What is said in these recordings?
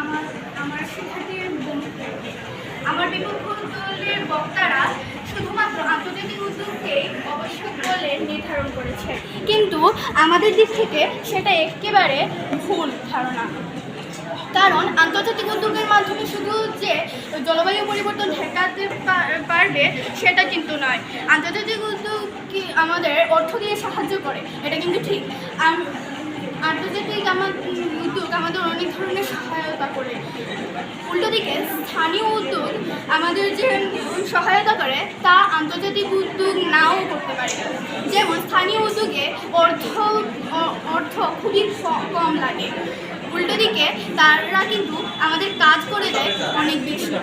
আমার আমার বক্তারা শুধুমাত্র আন্তর্জাতিক উদ্যোগকেই আবশ্যক বলে নির্ধারণ করেছে। কিন্তু আমাদের দিক থেকে সেটা একেবারে ভুল ধারণা। কারণ আন্তর্জাতিক উদ্যোগের মাধ্যমে শুধু যে জলবায়ু পরিবর্তন ঠেকাতে পারবে সেটা কিন্তু নয়। আন্তর্জাতিক উদ্যোগ কি আমাদের অর্থ দিয়ে সাহায্য করে, এটা কিন্তু ঠিক। আন্তর্জাতিক আমার আমাদের অনেক ধরনের সহায়তা করে। উল্টো দিকে স্থানীয় উদ্যোগ আমাদের যে সহায়তা করে, তা আন্তর্জাতিক উদ্যোগ নাও করতে পারে। যেমন স্থানীয় উদ্যোগে অর্থ অর্থ খুবই কম লাগে। উল্টো দিকে তারা কিন্তু আমাদের কাজ করে দেয় অনেক বেশি।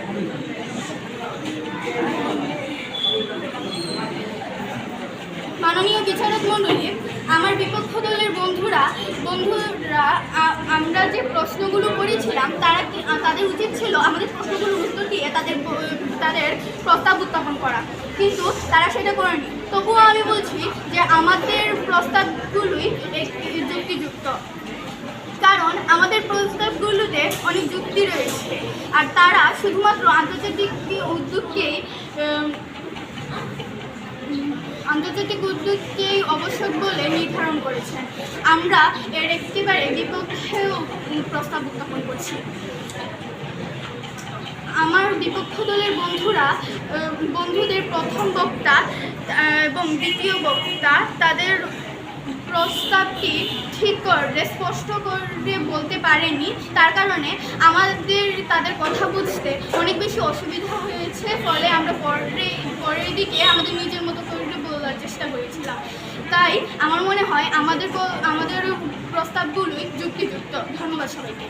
মাননীয় বিচারক মণ্ডলী আমার বিপক্ষ দলের বন্ধুরা বন্ধুরা আ- আমরা যে প্রশ্নগুলো করেছিলাম, তারা কি- তাদের উচিত ছিল আমাদের প্রশ্নগুলোর উত্তর দিয়ে তাদের তাদের প্রস্তাব উত্থাপন করা। কিন্তু তারা সেটা করেনি। তবুও আমি বলছি যে আমাদের প্রস্তাবগুলোই যুক্তিযুক্ত। কারণ আমাদের প্রস্তাবগুলোতে অনেক যুক্তি রয়েছে। আর তারা শুধুমাত্র আন্তর্জাতিক উদ্যোগকেই আন্তর্জাতিক উদ্যোগকেই আবশ্যক বলে নির্ধারণ করেছেন। আমরা এর একেবারে বিপক্ষেও প্রস্তাব উত্থাপন করছি। আমার বিপক্ষ দলের বন্ধুরা বন্ধুদের প্রথম বক্তা এবং দ্বিতীয় বক্তা, তাদের প্রস্তাবটি ঠিক করে স্পষ্ট করে বলতে পারেনি। তার কারণে আমাদের তাদের কথা বুঝতে অনেক বেশি অসুবিধা হয়েছে। ফলে আমরা পরে, পরের দিকে আমাদের নিজের মতো বলার চেষ্টা করেছিলাম। তাই আমার মনে হয় আমাদের আমাদের প্রস্তাবগুলোই যুক্তিযুক্ত। ধন্যবাদ সবাইকে।